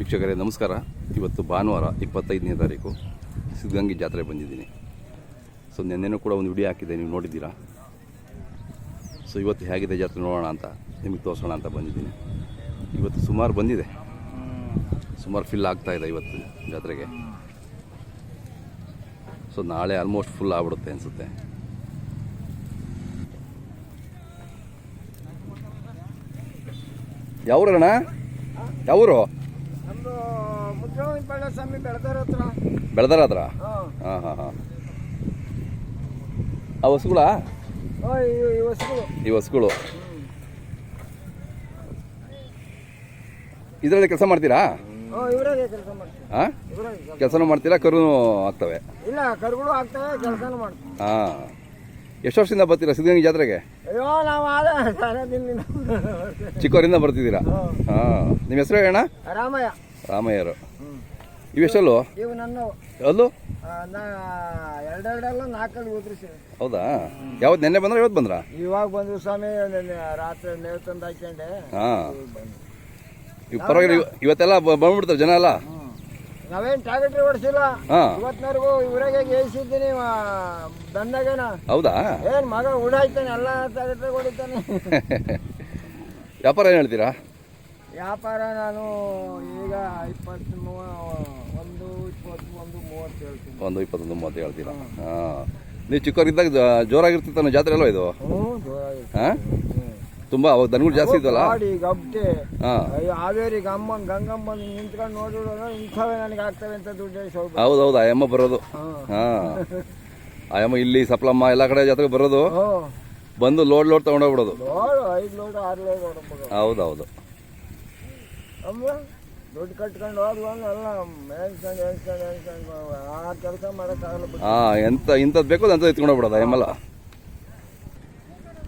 ವೀಕ್ಷಕರೇ, ನಮಸ್ಕಾರ. ಇವತ್ತು ಭಾನುವಾರ ಇಪ್ಪತ್ತೈದನೇ ತಾರೀಕು ಸಿದ್ಧಗಂಗೆ ಜಾತ್ರೆ ಬಂದಿದ್ದೀನಿ. ಸೊ ನಿನ್ನೆನೂ ಕೂಡ ಒಂದು ವಿಡಿಯೋ ಹಾಕಿದೆ ನೀವು ನೋಡಿದ್ದೀರಾ? ಸೊ ಇವತ್ತು ಹೇಗಿದೆ ಜಾತ್ರೆ ನೋಡೋಣ ಅಂತ, ನಿಮಗೆ ತೋರಿಸೋಣ ಅಂತ ಬಂದಿದ್ದೀನಿ. ಇವತ್ತು ಸುಮಾರು ಬಂದಿದೆ. ಸುಮಾರು ಫಿಲ್ ಆಗ್ತಾ ಇದೆ ಇವತ್ತು ಜಾತ್ರೆಗೆ. ಸೊ ನಾಳೆ ಆಲ್ಮೋಸ್ಟ್ ಫುಲ್ ಆಗ್ಬಿಡುತ್ತೆ ಅನಿಸುತ್ತೆ. ಯಾವ್ರಣ್ಣ? ಯಾವರು? ಪಳ್ಳಸ್ವಾಮಿ ಬೆಳೆದವ್ರ ಹತ್ರ. ಬೆಳೆದಾರ ಹತ್ರ? ಹಾಂ. ಹಾಂ ಹಾಂ ಆ ಈ ವಸ್ತುಗಳು ಈ ಹಸುಗಳು. ಇದರಲ್ಲಿ ಕೆಲಸ ಮಾಡ್ತೀರಾ? ಹಾಂ ಕೆಲಸನೂ ಮಾಡ್ತೀರಾ? ಕರು ಆಗ್ತವೆ? ಇಲ್ಲ ಕರುಗಳು ಆಗ್ತವೆ ಕೆಲಸನೂ ಮಾಡ್ತೀವಿ. ಹಾಂ. ಎಷ್ಟು ವರ್ಷದಿಂದ ಬರ್ತೀರಾ ಸಿದ್ಧಗಂಗೆ ಜಾತ್ರೆಗೆ? ಅಯ್ಯೋ ನಾವು ಚಿಕ್ಕವರಿಂದ ಬರ್ತಿದ್ದೀರಾ? ಹಾಂ. ನಿಮ್ಮ ಹೆಸರು ಹೇಳ ರಾಮಯ್ಯ. ರಾಮಯ್ಯರು. ಇವೆಷ್ಟಲ್ಲು ಇವು ನನ್ನ. ಅಲ್ಲೂ? ಎರಡೆರಡೆಲ್ಲ ನಾಲ್ಕಲ್ಲಿ ಸರ್. ಹೌದಾ? ಯಾವ್ದು ನೆನ್ನೆ ಬಂದ್ರೆ ಇವತ್ತು ಬಂದ್ರಾ? ಇವಾಗ ಬಂದ್ರು ಸ್ವಾಮಿ ನೆನ್ನೆ ರಾತ್ರಿ ಮೇವು ತಂದು ಹಾಕ್ಯಂಡೆ. ಹಾಂ. ಇವ್ ಪರವಾಗಿಲ್ಲ ಇವ- ಇವತ್ತೆಲ್ಲ ಬ- ಬಂದ್ಬಿಡ್ತಾರೆ ಜನ ಎಲ್ಲ. ನಾವೇನು ಟ್ಯಾಬ್ಲೆಟ್ ಓಡಿಸಿಲ್ಲ. ಹಾಂ. ಇವತ್ತಿನವರೆಗೂ ಇವರಾಗೆ ಏಸಿದ್ದೀನಿ ಬಂದಾಗೇನ. ಹೌದಾ? ಏನ್ ಮಗ ಉಡಾಯ್ತಾನೆ ಎಲ್ಲ ಟ್ಯಾಬ್ಲೆಟ್ ಹೊಡಿತಾನೆ. ವ್ಯಾಪಾರ ಏನು ಹೇಳ್ತೀರಾ? ವ್ಯಾಪಾರ ನಾನು ಈಗ ಇಪ್ಪತ್ತು ಮೂವ ಒಂದು ಇಪ್ಪತ್ತೊಂದು ಮೂವತ್ತು ಹೇಳ್ತೀರಾ? ಹಾಂ. ನೀವು ಚಿಕ್ಕವರಿದ್ದಾಗ ಜೋರಾಗಿರ್ತಿತ್ತಾನೆ ಜಾತ್ರೆ ಅಲ್ವಾ ಇದು. ಹಾಂ. ತುಂಬ ಅವಾಗ ದನಗಳು ಜಾಸ್ತಿ ಇದ್ದಲ್ಲ? ಗಬ್ಟೆ ಹಾವೇರಿ ಗಮ್ಮ ಗಂಗಮ್ಮ ಬಂದು ನಿಂತ್ಕೊಂಡು ನೋಡಿದ್ರು ಇಂಥವೇ ನನಗೆ ಆಗ್ತವೆ ಅಂತ ದುಡ್ಡು ಹೌದು ಹೌದು ಆಯಮ್ಮ ಬರೋದು. ಹಾಂ. ಆಯಮ್ಮ ಇಲ್ಲಿ ಸಪ್ಲಮ್ಮ ಎಲ್ಲ ಕಡೆ ಜಾತ್ರೆಗೆ ಬರೋದು. ಬಂದು ಲೋಡ್ ಲೋಡ್ ತಗೊಂಡೋಗ್ಬಿಡೋದು. ಲೋಡು ದುಡ್ಡು ಕಟ್ಕೊಂಡು ಹೋದ್ವು ಅಂದ್ರೆ ಎಲ್ಲ ಮೇಯ್ಸ್ಕೊಂಡು ಹೇಳ್ಸ್ಕೊಂಡು ಹೇಳ್ಸ್ಕೊಂಡು ಆ ಕೆಲಸ ಮಾಡೋಕ್ಕಾಗಲ್ಲ ಬಿಟ್ಟು ಹಾ ಎಂತ ಇಂಥದ್ದು ಬೇಕೋ ಎತ್ಕೊಂಡು ಎತ್ಕೊಂಡೋಗ್ಬಿಡೋದು ಎಮ್ಮಲ್ಲ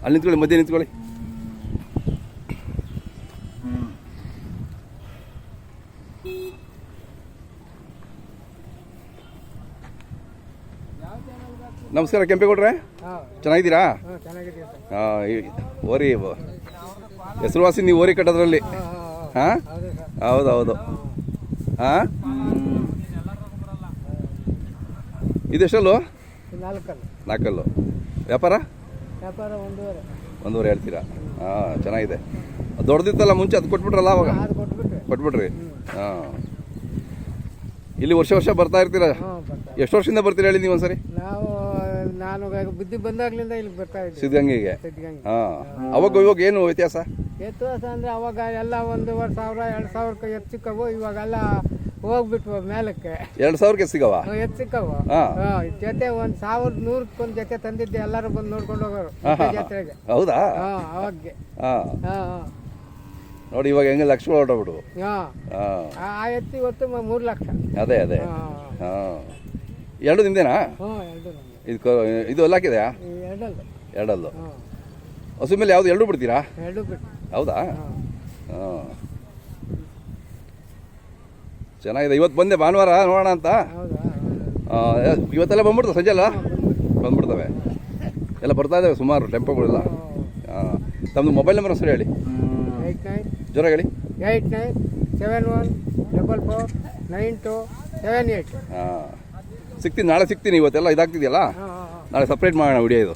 ಅಲ್ಲಿ ನಿಂತ್ಕೊಳ್ಳಿ ಮಧ್ಯೆ ನಿಂತ್ಕೊಳ್ಳಿ. ನಮಸ್ಕಾರ ಕೆಂಪೇಗೌಡ್ರೆ. ಹಾಂ. ಚೆನ್ನಾಗಿದ್ದೀರಾ? ಹಾಂ ಚೆನ್ನಾಗಿದೆ ಸರ್. ಹಾಂ ಓರಿ ಹೆಸರುವಾಸಿ ನೀವು ಓರಿ ಕಟ್ಟೋದ್ರಲ್ಲಿ. ಹಾಂ ಹಾಂ ಹಾಂ ಇದೆಷ್ಟಲ್ಲು? ನಾಲ್ಕಲ್ಲ. ವ್ಯಾಪಾರ? ವ್ಯಾಪಾರ ಒಂದೂವರೆ ಹೇಳ್ತೀರಾ? ಹಾಂ ಚೆನ್ನಾಗಿದೆ. ದೊಡ್ಡದಿತ್ತಲ್ಲ ಮುಂಚೆ ಅದು ಕೊಟ್ಬಿಟ್ರಲ್ಲ ಅವಾಗ? ಕೊಟ್ಬಿಟ್ರೆ. ಹಾಂ ಇಲ್ಲಿ ವರ್ಷ ವರ್ಷ ಬರ್ತಾ ಇರ್ತೀರಾ? ಎಷ್ಟು ವರ್ಷದಿಂದ ಬರ್ತೀರಾ ಹೇಳಿ ನೀವು ಒಂದ್ಸರಿ ನಾವು ನಾನು ಬುದ್ಧಿ ಬಂದಾಗ್ಲಿಂದ ಇಲ್ಲಿ ಬರ್ತಾ ಇದ್ದೆ ಸಿದ್ಧಗಂಗೆಗೆ? ಸಿದ್ಧಗಂಗೆ. ಹಾಂ. ಅವಾಗ ಇವಾಗ ಏನು ವ್ಯತ್ಯಾಸ? ವ್ಯತ್ಯಾಸ ಅಂದ್ರೆ ಅವಾಗ ಎಲ್ಲ ಒಂದೂವರೆ ಸಾವಿರ ಎರಡು ಸಾವಿರಕ್ಕೆ ಎತ್ತು ಸಿಕ್ಕವು ಇವಾಗೆಲ್ಲ ಹೋಗ್ಬಿಟ್ವು ಮೇಲಕ್ಕೆ. ಎರಡು ಸಾವಿರಕ್ಕೆ ಸಿಗವ? ಎತ್ತು ಸಿಕ್ಕವು. ಹಾಂ. ಹಾ, ಜೊತೆ ಒಂದ್ ಸಾವಿರದ ನೂರಕ್ಕೊಂದು ಜೊತೆ ತಂದಿದ್ದೆ ಎಲ್ಲರೂ ಬಂದು ನೋಡ್ಕೊಂಡು ಹೋಗೋರು. ಜಾತ್ರೆಗೆ ಹೌದಾ? ಹಾ ಅವಾಗೆ. ಹಾಂ. ಹಾ ಹಾ. ನೋಡಿ ಇವಾಗ ಹೆಂಗೆ ಲಕ್ಷ ಹೊರಟೋಗ್ಬಿಡು ಹಾ. ಹಾಂ. ಆ ಆ ಎತ್ತು ಇವತ್ತು ಮ- ಮೂರು ಲಕ್ಷ. ಅದೇ ಅದೇ. ಹಾ. ಎರಡು ನಿಮ್ದೇನಾ? ಹ್ಞೂ ಎರಡು. ಇದು ಕ- ಇದು ಈ ಎರಡಲ್ಲ. ಎರಡಲ್ಲು. ಹಸು ಮೇಲೆ ಯಾವ್ದು ಎರಡು ಬಿಡ್ತೀರಾ? ಎರಡು ಬಿಟ್ಟು ಹೌದಾ? ಹಾಂ. ಹಾಂ. ಚೆನ್ನಾಗಿದೆ. ಇವತ್ತು ಬಂದೆ ಭಾನುವಾರ ನೋಡೋಣ ಅಂತ. ಹೌದಾ? ಆ, ಇವತ್ತೆಲ್ಲ ಬಂದ್ಬಿಡ್ತವೆ ಸಂಜೆ ಅಲ್ಲ? ಬಂದ್ಬಿಡ್ತವೆ. ಎಲ್ಲ ಬರ್ತಾ ಇದ್ದಾವೆ ಸುಮಾರು ಟೆಂಪೋಗಳೆಲ್ಲ. ಹಾಂ. ತಮ್ಮದು ಮೊಬೈಲ್ ನಂಬರ್ ಸರಿ ಹೇಳಿ. ಏಯ್ಟ್ ನೈನ್ ಜೋರ ಹೇಳಿ. Eight nine seven one double four nine two seven eight. ಹಾಂ. ಸಿಗ್ತೀನಿ ನಾಳೆ ಸಿಗ್ತೀನಿ ಇವತ್ತೆಲ್ಲ ಇದಾಗ್ತಿದೆಯಲ್ಲ? ನಾಳೆ ಸಪ್ರೇಟ್ ಮಾಡೋಣ ವಿಡಿಯೋ ಇದು.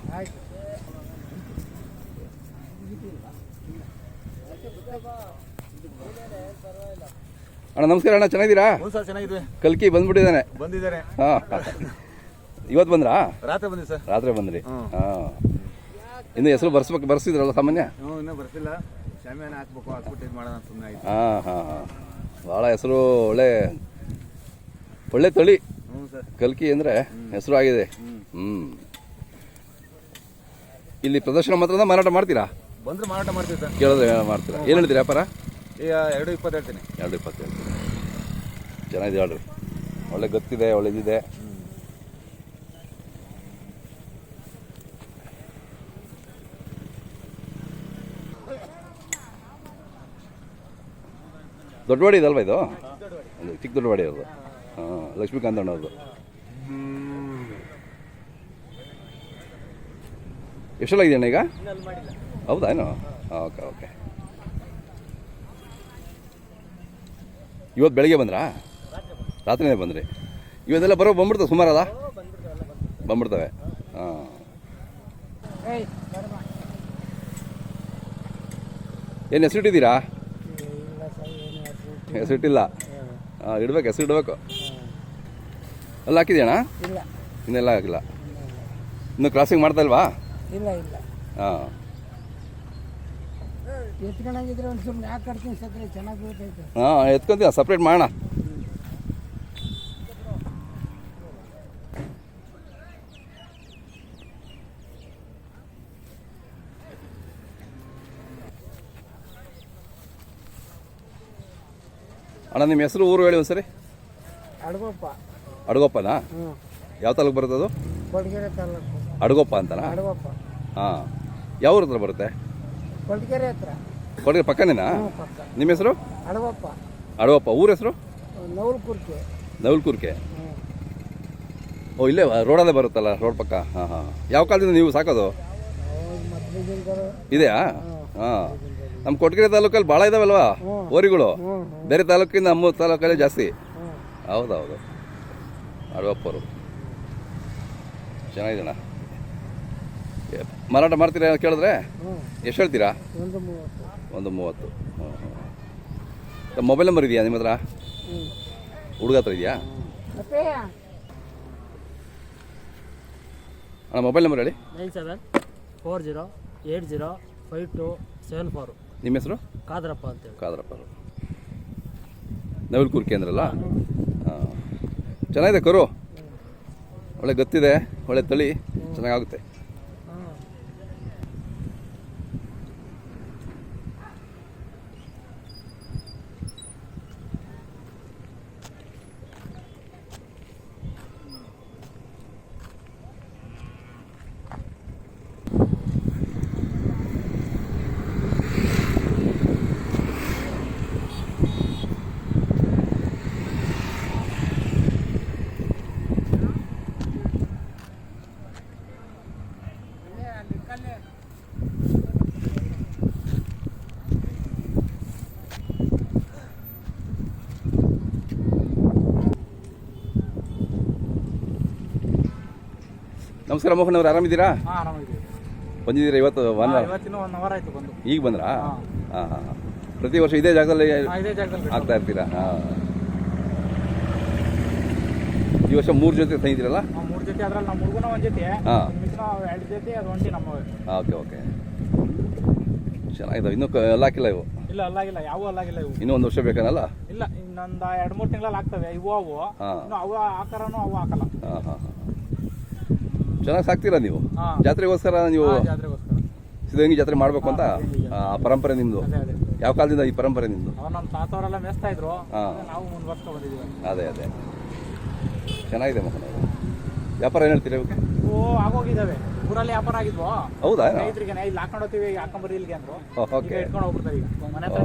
ಅಣ್ಣ ನಮಸ್ಕಾರ ಅಣ್ಣ ಚೆನ್ನಾಗಿದ್ದೀರಾ? ಕಲ್ಕಿ ಬಂದ್ಬಿಟ್ಟಿದ್ದಾನೆ. ಬಂದಿದ್ದಾರೆ ಹಾಂ. ಇವತ್ತು ಬಂದ್ರಾ? ರಾತ್ರಿ ಬಂದ್ರಿ ಸರ್. ರಾತ್ರಿ ಬಂದ್ರಿ. ಹಾಂ. ಇನ್ನು ಹೆಸರು ಬರ್ಸ್ಬೇಕು ಬರ್ಸಿದ್ರಲ್ಲ ಸಾಮಾನ್ಯ? ಹ್ಞೂ ಇನ್ನೂ ಬರ್ತಿಲ್ಲ ಶಾಮಿಯಾನ ಹಾಕ್ಬೇಕು ಹಾಕ್ಬಿಟ್ಟು ಇದು ಮಾಡೋಣ ಅಂತ ಸುಮ್ಮನೆ ಆಯ್ತು. ಹಾಂ ಹಾಂ ಹಾಂ. ಭಾಳ ಹೆಸರು ಒಳ್ಳೆ ಒಳ್ಳೆ ತಳಿ. ಕಲ್ಕಿ ಅಂದರೆ ಹೆಸರು ಆಗಿದೆ. ಹ್ಞೂ ಇಲ್ಲಿ ಪ್ರದರ್ಶನ ಮಾತ್ರ ಮಾರಾಟ ಮಾಡ್ತೀರಾ? ಬಂದ್ರೆ ಮಾರಾಟ ಮಾಡ್ತೀವಿ ಸರ್. ಕೇಳಿದ್ರೆ ಮಾಡ್ತೀರಾ? ಏನು ಹೇಳ್ತೀರಾ ವ್ಯಾಪಾರ? ಎರಡು ಇಪ್ಪತ್ತು ಹೇಳ್ತೀನಿ. ಎರಡು ಇಪ್ಪತ್ತೇಳು ಚೆನ್ನಾಗಿದೆ ಹೇಳ್ರಿ. ಒಳ್ಳೆ ಗೊತ್ತಿದೆ ಒಳ್ಳೆದಿದೆ. ದೊಡ್ಡವಾಡಿ ಇದಲ್ವಾ ಇದು? ಚಿಕ್ಕ ದೊಡ್ಡವಾಡಿ ಅದು. ಲಕ್ಷ್ಮೀಕಾಂತ್ ಅಣ್ಣವ್ರದ್ದು ಎಷ್ಟೆಲ್ಲ ಅಣ್ಣ ಈಗ? ಹೌದಾ ಏನು? Okay okay. ಇವತ್ತು ಬೆಳಗ್ಗೆ ಬಂದ್ರಾ? ರಾತ್ರಿನೇ ಬಂದ್ರಿ. ಇವತ್ತೆಲ್ಲ ಬರೋ ಬಂದ್ಬಿಡ್ತವೆ ಸುಮಾರಲ್ಲ ಬಂದ್ಬಿಡ್ತವೆ. ಹಾಂ. ಏನು ಹೆಸರಿಟ್ಟಿದ್ದೀರಾ ಹೆಸರಿಟ್ಟಿಲ್ಲ ಹಾಂ ಇಡ್ಬೇಕು ಹೆಸರು ಇಡಬೇಕು. ಅಲ್ಲಿ ಹಾಕಿದೆಯಣ್ಣ? ಇಲ್ಲ. ಇನ್ನೆಲ್ಲ ಆಗಿಲ್ಲ ಇನ್ನು ಕ್ರಾಸಿಂಗ್ ಮಾಡ್ತಾ ಇಲ್ವಾ? ಇಲ್ಲ ಇಲ್ಲ. ಹಾಂ. ಎತ್ಕೊಂಡಾಗಿದ್ರೆ ಒಂದು ಸುಮ್ಮನೆ ಯಾಕೆ ಕಟ್ತೀನಿ ಸತ್ರೆ ಚೆನ್ನಾಗಿ ಬೀಳ್ತೈತೆ. ಹಾಂ ಎತ್ಕೊಂತೀವಿ ಸಪ್ರೇಟ್ ಮಾಡೋಣ. ಅಣ್ಣ ನಿಮ್ಮ ಹೆಸರು ಊರು ಹೇಳಿ ಒಂದ್ಸರಿ. ಅಡ್ಗೊಪ್ಪ ಅಡಗೊಪ್ಪನಾ? ಹ್ಞೂ ಯಾವ ತಾಲೂಕು ಬರುತ್ತೆ ಅದು? ಕೊಡಗೆರೆ ತಾಲೂಕು. ಅಡಗೊಪ್ಪ ಅಂತನಾ? ಅಡಗಪ್ಪ. ಹಾಂ. ಯಾವ ಊರ ಹತ್ರ ಬರುತ್ತೆ? ಕೊಡಗೆರೆ ಹತ್ರ. ಕೊಡಗೆ ಪಕ್ಕನೇನಾ? ಹ್ಞೂ ಪಕ್ಕ. ನಿಮ್ಮ ಹೆಸರು? ಅಡಗಪ್ಪ. ಅಡಗೋಪ್ಪ. ಊರ ಹೆಸರು? ನವಲ್ ಕುರ್ಕೆ ನವಲ್ಕೂರ್ಕೆ. ಹ್ಞೂ ಓ ಇಲ್ಲೇ ರೋಡಲ್ಲೇ ಬರುತ್ತಲ್ಲ ರೋಡ್ ಪಕ್ಕ. ಹಾಂ ಹಾಂ. ಯಾವ ಕಾಲದಿಂದ ನೀವು ಸಾಕೋದು? ಇದೆಯಾ? ಹಾಂ. ನಮ್ಮ ಕೊಟ್ಟಗೆರೆ ತಾಲೂಕಲ್ಲಿ ಭಾಳ ಇದಾವಲ್ವಾ? ಓರಿಗಳು. ಬೇರೆ ತಾಲೂಕಿಂದ ನಮ್ಮ ತಾಲೂಕಲ್ಲೇ ಜಾಸ್ತಿ. ಹೌದೌದು. ಅಡವಪ್ಪರು ಚೆನ್ನಾಗಿದೆಣ್ಣ ಏ, ಮಾರಾಟ ಮಾಡ್ತೀರಾ ಅಂತ ಕೇಳಿದ್ರೆ? ಎಷ್ಟು ಹೇಳ್ತೀರಾ? ಒಂದು ಮೂವತ್ತು. ಹಾಂ ಹ್ಞೂ ಮೊಬೈಲ್ ನಂಬರ್ ಇದೆಯಾ ನಿಮ್ಮ ಹತ್ರ? ಹ್ಞೂ ಹುಡುಗ ಹತ್ರ ಇದೆಯಾ? ಅಣ್ಣ ಮೊಬೈಲ್ ನಂಬರ್ ಹೇಳಿ. Nine seven four zero eight zero five two seven four. ನಿಮ್ಮ ಹೆಸರು? ಕಾದ್ರಪ್ಪ ಅಂತೇಳಿ. ಕಾದರಪ್ಪ ನವಿಲ್ ಕೇಂದ್ರ ಅಂದ್ರಲ್ಲ ಹಾಂ ಚೆನ್ನಾಗಿದೆ ಕರು. ಒಳ್ಳೆ ಗತ್ತಿದೆ ಒಳ್ಳೆ ತಳಿ ಚೆನ್ನಾಗಾಗುತ್ತೆ ಹಾಂ ನಮಸ್ಕಾರ ಮೋಹನ್ ಅವ್ರು ಆರಾಮಿದ್ದೀರಾ ಬಂದಿದ್ದೀರಾ ಇವತ್ತು ಒನ್ ಈಗ ಬಂದ್ರಾ? ಹಾಂ. ಹಾಂ ಪ್ರತಿ ವರ್ಷ ಇದೇ ಜಾಗದಲ್ಲಿ ಇದೇ ಜಾಗದಲ್ಲಿ ಆಗ್ತಾ ಇರ್ತೀರಾ? ಹಾಂ. ಈ ವರ್ಷ ಮೂರು ಜೊತೆ ತಂದಿದ್ದೀರಲ್ಲ ಮೂರು ಜೊತೆ ಅದ್ರಲ್ಲಿ ನಮ್ಮ ಹುಡುಗನ ಒಂದು ಜೊತೆ. ಹಾಂ. ಮಿಕ್ಕಿನ ಎರಡು ಜೊತೆ ಅದು ಒಂಟಿ ನಮ್ಮ ಓಕೆ ಓಕೆ. ಚೆನ್ನಾಗಿದೆ ಇನ್ನೂ ಹಾಕಿಲ್ಲ ಇವು? ಇಲ್ಲ ಅಲ್ಲಾಗಿಲ್ಲ. ಯಾವ ಅಲ್ಲಾಗಿಲ್ಲ ಇವು. ಇನ್ನೂ ಒಂದು ವರ್ಷ ಬೇಕನಲ್ಲ? ಇಲ್ಲ ಇನ್ನೊಂದು ಎರಡು ಮೂರು ತಿಂಗಳಲ್ಲಿ ಆಗ್ತವೆ. ಇವು ಅವು. ಅವು ಆಕಾರನೂ ಅವು ಹಾಕಲ್ಲ. ಹಾಂ ಹಾಂ ಹಾಂ. ಚೆನ್ನಾಗಿ ಸಾಕ್ತೀರಾ ನೀವು ಜಾತ್ರೆಗೋಸ್ಕರ ನೀವು ಸಿದ್ಧಗಂಗಿ ಜಾತ್ರೆ ಮಾಡಬೇಕು ಅಂತ ಆ ಪರಂಪರೆ ನಿಮ್ಮದು ಯಾವ ಕಾಲದಿಂದ ಈ ಪರಂಪರೆ ನಿಮ್ಮದು ಅದೇ ಅದೇ. ಚೆನ್ನಾಗಿದೆ ಮಕ್ಕಳ ವ್ಯಾಪಾರ ಏನು ಹೇಳ್ತೀರಾ ಇವು ಆಗೋಗಿದ್ದಾವೆ. ಊರಲ್ಲಿ ವ್ಯಾಪಾರ ಆಗಿದ್ವು? ಹೌದಾ? ರೈತರಿಗೆ ಇಲ್ಲಿ ಹಾಕೊಂಡು ಹೋಗ್ತೀವಿ ಹಾಕೊಂಬರಿ ಇಲ್ಲಿಗೆ ಅಂದ್ರು. ಓಕೆ. ಇಟ್ಕೊಂಡು ಹೋಗ್ಬಿಡ್ತಾರೆ ಈಗ. ಮನೆ ಹತ್ರ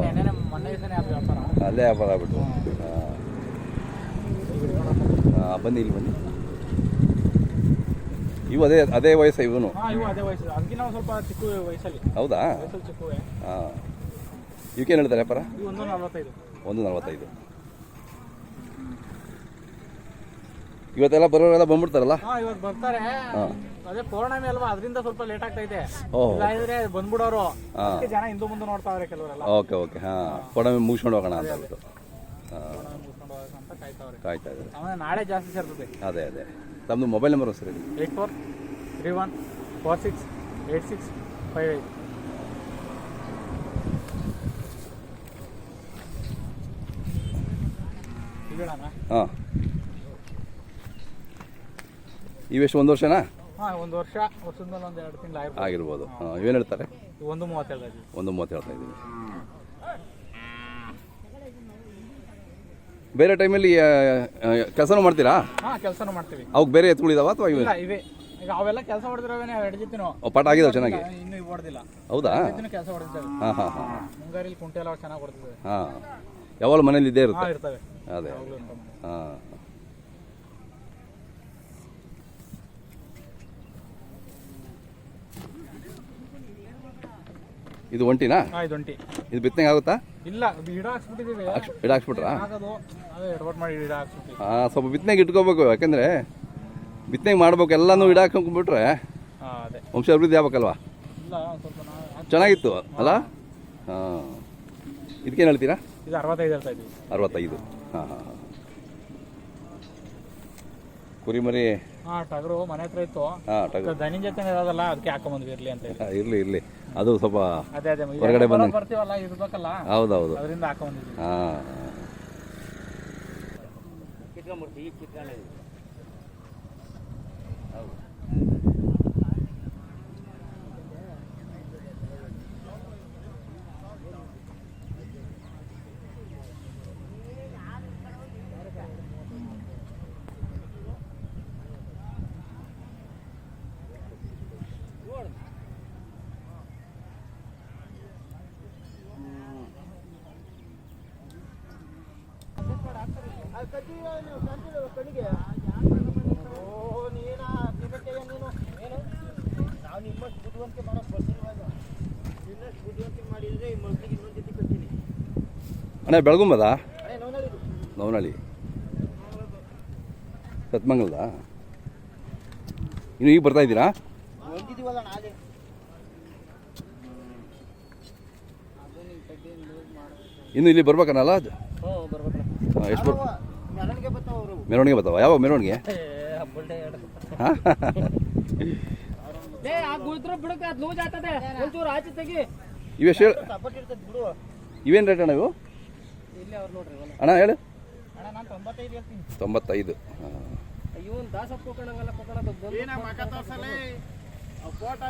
ಮೊನ್ನೆ ದಿವಸನೇ ವ್ಯಾಪಾರ. ಅಲ್ಲೇ ವ್ಯಾಪಾರ ಆಗ್ಬಿಟ್ಟು ಬನ್ನಿ ಇಲ್ಲಿ ಬನ್ನಿ. ಇವು ಅದೇ ಅದೇ ವಯಸ್ಸ ಇವನು. ಇವು ಅದೇ ವಯಸ್ಸು. ಅದಕ್ಕಿಂತ ಒಂದು ಸ್ವಲ್ಪ ಚಿಕ್ಕ ವಯಸ್ಸಲ್ಲಿ. ಹೌದಾ? ವಯಸ್ಸಲ್ಲಿ ಚಿಕ್ಕವೇ ಹಾಂ. ಇವಕ್ಕೇನು ಹೇಳ್ತಾರೆ ವ್ಯಾಪಾರ ಇವು ಒಂದು ನಲ್ವತ್ತೈದು. ಒಂದು ನಲ್ವತ್ತೈದು. ಇವತ್ತೆಲ್ಲ ಬರೋರೆಲ್ಲ ಬಂದ್ಬಿಡ್ತಾರಲ್ಲ? ಹಾ ಇವತ್ತು ಬರ್ತಾರೆ. ಅದೇ ಪೌರ್ಣಮಿ ಅಲ್ವಾ? ಅದರಿಂದ ಸ್ವಲ್ಪ ಲೇಟ್ ಆಗ್ತೈತೆ ಓಹ್. ಇಲ್ಲ ಇದ್ರೆ ಬಂದ್ಬಿಡೋರು. ಅದಕ್ಕೆ ಜನ ಹಿಂದೂ ಮುಂದೆ ನೋಡ್ತಾವ್ರೆ ಕೆಲವರೆಲ್ಲ. Okay okay. ಹಾಂ. ಪೌರ್ಣಮಿ ಮುಗಿಸ್ಕೊಂಡು ಹೋಗೋಣ ಅಂತ ಹೇಳ್ಬಿಟ್ಟು ಮುಗಿಸ್ಕೊಂಡು ಅಂತ ಕಾಯ್ತಾವ್ರೆ ಕಾಯ್ತಾ ಇದ್ದಾರೆ ಆಮೇಲೆ ನಾಳೆ ಜಾಸ್ತಿ ಸೇರ್ತದೆ ಅದೇ ಅದೇ. ತಮ್ಮದು ಮೊಬೈಲ್ ನಂಬರ್ ಸರಿ eight four three one four six eight six five eight. ಹಾಂ. ಇವೆಷ್ಟು ಒಂದು ವರ್ಷನಾ? ಹಾಂ ಒಂದು ವರ್ಷ ವರ್ಷದ ಮೇಲೆ ಒಂದು ಎರಡು ತಿಂಗಳು ಆಗಿರ್ಬೋದು. ಹಾಂ. ಇವೇನು ಹೇಳ್ತಾರೆ? ಒಂದು ಇದ್ದೀವಿ ಒಂದು ಮೂವತ್ತು ಹೇಳ್ತಾ ಇದ್ದೀನಿ ಬೇರೆ ಟೈಮಲ್ಲಿ ಕೆಲಸನೂ ಮಾಡ್ತೀರಾ? ಹಾಂ ಕೆಲಸನೂ ಮಾಡ್ತೀವಿ. ಅವಕ್ಕೆ ಬೇರೆ ಎತ್ಗಳಿದಾವ ಅಥವಾ ಇವೆ? ಇಲ್ಲ ಇವೆ. ಈಗ ಅವೆಲ್ಲ ಕೆಲಸ ಹೊಡೆದಿರೋವೇನೆ ಜೊತೆನೂ. ಅವು ಪಾಠ ಆಗಿದಾವೆ ಚೆನ್ನಾಗಿ? ಇನ್ನೂ ಇವು ಹೊಡೆದಿಲ್ಲ. ಹೌದಾ? ಕೆಲಸ ಹೊಡೆದಿದ್ದಾವೆ. ಹಾಂ ಹಾಂ ಹಾಂ. ಮುಂಗಾರಿಲಿ ಕುಂಟೆ ಎಲ್ಲ ಚೆನ್ನಾಗಿ ಹೊಡೆದಿದ್ದಾವೆ. ಹಾಂ. ಯಾವಾಗಲೂ ಮನೇಲಿ ಇದ್ದೇ ಹಾಂ ಇರುತ್ತೆ ಇರ್ತವೆ. ಅದೇ. ಯಾವಾಗ್ಲೂ ಇರ್ತವೆ. ಹಾಂ. ಇದು ಒಂಟಿನಾ? ಹಾಂ ಇದು ಒಂಟಿ. ಇದು ಬಿತ್ತನೆಗೆ ಆಗುತ್ತಾ? ಇಲ್ಲ ಗಿಡ ಹಾಕ್ಸ್ಬಿಟ್ಟಿದ್ದೀವಿ ಹಾಕ್ಸ್- ಗಿಡ ಹಾಕ್ಸ್ಬಿಟ್ರಾ ಆಗೋದು ಅದೇ ಎಡವಟ್ ಮಾಡಿ ಗಿಡ ಹಾಕ್ಸ್ಬಿಟ್ಟಿವಿ ಹಾಂ ಸ್ವಲ್ಪ ಬಿತ್ತನೆಗೆ ಇಟ್ಕೋಬೇಕು ಯಾಕೆಂದರೆ ಬಿತ್ತನೆಗೆ ಮಾಡ್ಬೇಕು ಎಲ್ಲನೂ ಗಿಡ ಹಾಕೊಂಡ್ಬಿಟ್ರೆ ಹಾಂ ಅದೇ. ವಂಶ ಅಭಿವೃದ್ಧಿ ಆಗ್ಬೇಕಲ್ವಾ? ಇಲ್ಲ ಸ್ವಲ್ಪ ನಾವು ಚೆನ್ನಾಗಿತ್ತು ಅಲ್ಲ? ಹಾಂ. ಇದಕ್ಕೇನು ಹೇಳ್ತೀರಾ? ಇದು ಅರವತ್ತೈದು ಹೇಳ್ತಾ ಇದ್ದೀವಿ. ಅರವತ್ತೈದು. ಹಾಂ ಹಾಂ ಹಾಂ. ಕುರಿಮರಿ ಹಾಂ ಟಗರು ಮನೆ ಹತ್ರ ಇತ್ತು. ಹಾಂ ಟಗರು. ದನಿನ ಜೊತೆ ಇರೋದಲ್ಲ ಅದಕ್ಕೆ ಹಾಕೊಂಬಂದ್ವಿ ಇರ್ಲಿ ಅಂತ ಹೇಳಿ. ಇರ್ಲಿ ಇರ್ಲಿ. ಅದು ಸ್ವಲ್ಪ ಅದೇ ಅದೇ ಹೊರಗಡೆ ಬಂದಂಗೆ. ಬರ್ತೀವಲ್ಲ ಇರ್ಬೇಕಲ್ಲ ಹೌದೌದು. ಅದರಿಂದ ಹಾಕೊಂಬಂದಿದ್ವಿ. ಹಾಂ ಕಿತ್ಕೊಂಡ್ಬಿಡ್ತೀವಿ ಈಗ ನೀನ ತಿನ್ನಕ್ಕೆಯ ನೀನು ಏನು ನಾವು ನಿಮ್ಮಷ್ಟು ಬುದ್ಧಿವಂತಿಕೆ ಮಾಡೋಕೆ ಬರ್ತಿಲ್ವಾಗ ನಿನ್ನಷ್ಟು ಬುದ್ಧಿವಂತಿಕೆ ಮಾಡಿದರೆ ಈ ಮಕ್ಕಳಿಗೆ ಇನ್ನೊಂದು ಜೊತೆ ಕಟ್ತೀನಿ ಅಣ್ಣ ಬೆಳಗುಂಬದ? ಅದೇ ಸತ್ಮಂಗಲದ ನವನಹಳ್ಳಿ. ಸತ್ಮಂಗಲ್ದ? ಇನ್ನು ಈಗ ಬರ್ತಾ ಇದ್ದೀರಾ? ಇನ್ನು ಇಲ್ಲಿ ಬರ್ಬೇಕನ್ನಲ್ಲ ಎಷ್ಟು ಬರ್ಬೇಕು ಮೆರವಣಿಗೆ ಬರ್ತಾವ ಅವರು. ಮೆರವಣಿಗೆ ಬರ್ತಾವ? ಯಾವ ಮೆರವಣಿಗೆ? ಇವೆಷ್ಟು ಹೇಳಿ? ಬಿಡು. ಇವೇನು ರೇಟ್ ಅಣ್ಣ ಇವು? ಇಲ್ಲಿ ಅವ್ರು ನೋಡ್ರಿ ಅಣ್ಣ ಹೇಳು. ಅಣ್ಣ ನಾನು ತೊಂಬತ್ತೈದು ಇವನ್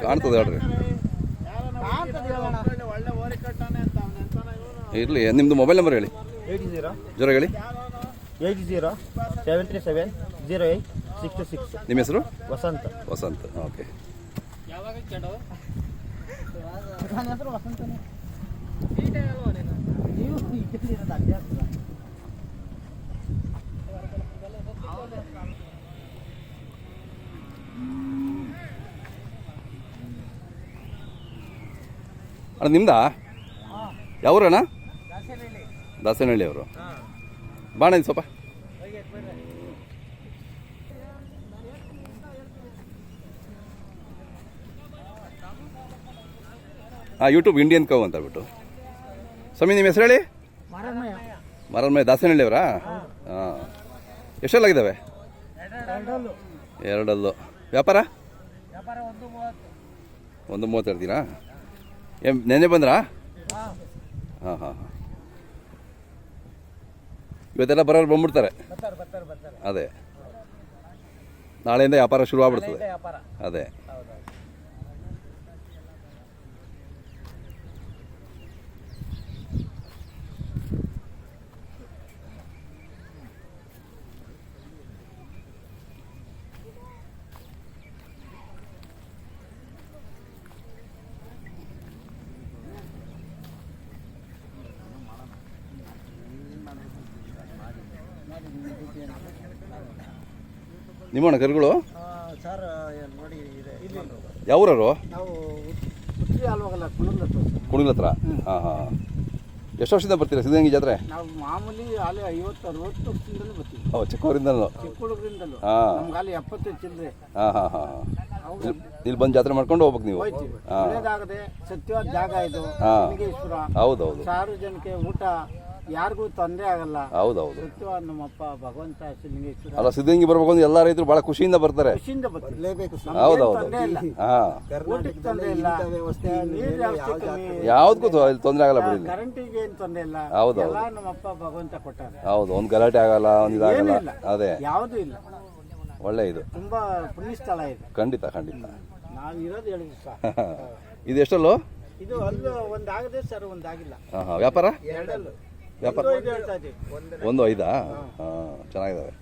ಕಾಣ್ತದೆ ಹೇಳ್ರಿ. ಕಾಣ್ತದೆ ಹೇಳೋಣ ಒಳ್ಳೆ ಓರಿ ಕಟ್ಟಾನೆ ಅಂತ ಅವ್ನ ಎಂತಾನ ಇವನು? ಇರಲಿ ನಿಮ್ಮದು ಮೊಬೈಲ್ ನಂಬರ್ ಹೇಳಿ. ಜ್ವರ ಹೇಳಿ. Eight zero seven three seven zero eight six two six. ನಿಮ್ಮ ಹೆಸರು? ವಸಂತ. ವಸಂತ್ ಓಕೆ. ನನ್ನ ಹೆಸರು ವಸಂತನೇ ನೀವು ಇಟ್ಟಿರೋದು ಅಣ್ಣ ನಿಮ್ದಾ? ಯಾವೂರಣ್ಣ? ದಾಸನಹಳ್ಳಿ ಅವರು. ಬಾಣ ಸ್ವಲ್ಪ. ಹಾಂ ಯೂಟ್ಯೂಬ್ ಇಂಡಿಯನ್ ಕವ್ ಅಂತ ಬಿಟ್ಟು ಸ್ವಾಮಿ ನಿಮ್ಮ ಹೆಸರು ಹೇಳಿ ಮರನ್ಮಯ. ದಾಸನಹಳ್ಳಿ ಅವರಾ? ಹಾಂ ಎಷ್ಟೆಲ್ಲಾಗಿದ್ದಾವೆ? ಎರಡಲ್ಲು. ವ್ಯಾಪಾರ? ಒಂದು ಮೂವತ್ತು. ಹೇಳ್ತೀರಾ ಏನು ನೆನ್ನೆ ಬಂದ್ರಾ? ಹಾಂ ಹಾಂ ಹಾಂ. ಇವತ್ತೆಲ್ಲ ಬರೋರು ಬಂದ್ಬಿಡ್ತಾರೆ. ಅದೇ. ನಾಳೆಯಿಂದ ವ್ಯಾಪಾರ ಶುರು ಆಗ್ಬಿಡ್ತದೆ ಅದೇ. ನಿಮ್ಮಣ್ಣ ಕರುಗಳು? ಸರ್ ನೋಡಿ ಇದೆ. ಯಾವೂರವರು? ನಾವು ಉತ್ರಿ ಅಲ್ವಾಗಲ್ಲ ಹತ್ರ ಕುಣಿಲ ಹತ್ರ? ಹಾಂ ಹಾಂ. ಎಷ್ಟು ವರ್ಷದಿಂದ ಬರ್ತೀರಾ ಸಿದ್ಧಗಂಗೆ ಜಾತ್ರೆ? ನಾವು ಮಾಮೂಲಿ ಅಲ್ಲಿ ಐವತ್ತು ಅರವತ್ತು ವರ್ಷದಿಂದಲೂ ಬರ್ತೀವಿ. ಓ ಚಿಕ್ಕವರಿಂದಲೂ ಚಿಕ್ಕ ಹುಡುಗರಿಂದಲೂ ಹಾಂ. ನಮ್ಗೆ ಅಲ್ಲಿ ಎಪ್ಪತ್ತು ಚಿಲ್ಲರೆ ಹಾಂ ಹಾಂ ಹಾಂ. ಇಲ್ಲಿ ಬಂದು ಜಾತ್ರೆ ಮಾಡ್ಕೊಂಡು ಹೋಗ್ಬೇಕು ನೀವು. ಒಳ್ಳೇದಾಗದೆ ಸತ್ಯವಾದ ಜಾಗ ಇದು ಹಾ. ಹೌದು ಹೌದೌದು. ಸಾರ್ವಜನಿಕ ಊಟ. ಯಾರಿಗೂ ತೊಂದರೆ ಆಗಲ್ಲ. ಹೌದೌದು. ನಮ್ಮಪ್ಪ ಭಗವಂತ ಶ್ರೀಲಿಂಗೇಶ್ವರ ಅಲ್ಲ ಸಿದ್ಧಗಂಗೆ ಬರ್ಬೇಕು ಅಂದ್ರೆ ಎಲ್ಲ ರೈತರು ಬಹಳ ಖುಷಿಯಿಂದ ಬರ್ತಾರೆ. ಖುಷಿಯಿಂದ ಬರ್ತೀವಿ ಹೌದೌದು. ತೊಂದರೆ ಇಲ್ಲ. ಹಾಂ. ಊಟಕ್ಕೆ ತೊಂದರೆ ಇಲ್ಲ. ನೀರು ವ್ಯವಸ್ಥೆ ಕಮ್ಮಿ. ಯಾವುದಕ್ಕೂ ತೊಂದರೆ ಆಗಲ್ಲ ಬಿಡಿ. ಇಲ್ಲಿ. ಕರೆಂಟಿಗೆ ಏನು ತೊಂದರೆ ಇಲ್ಲ. ಹೌದೌದು. ಎಲ್ಲ ನಮ್ಮಪ್ಪ ಭಗವಂತ ಕೊಟ್ಟಾರೆ. ಹೌದು ಒಂದು ಗಲಾಟೆ ಆಗಲ್ಲ ಒಂದು ಇದಾಗಲ್ಲ ಇಲ್ಲ ಅದೇ. ಯಾವುದೂ ಇಲ್ಲ. ಒಳ್ಳೆ ಇದು. ತುಂಬಾ ಪುಣ್ಯ ಸ್ಥಳ ಇದು. ಖಂಡಿತ ಖಂಡಿತ. ನಾವು ಇರೋದು ಹೇಳಿದ್ವಿ ಸರ್. ಇದು ಎಷ್ಟಲ್ಲೂ? ಇದು ಅಲ್ಲೂ ಒಂದಾಗದೆ ಸರ್ ಒಂದಾಗಿಲ್ಲ ಹಾಂ ಹಾಂ. ವ್ಯಾಪಾರ? ಎರಡಲ್ಲೂ. ವ್ಯಾಪಾರ ಒಂದು ಐದು ಹೇಳ್ತಾ ಇದ್ದೀವಿ. ಒಂದು ಐದಾ? ಹಾಂ ಚೆನ್ನಾಗಿದ್ದಾವೆ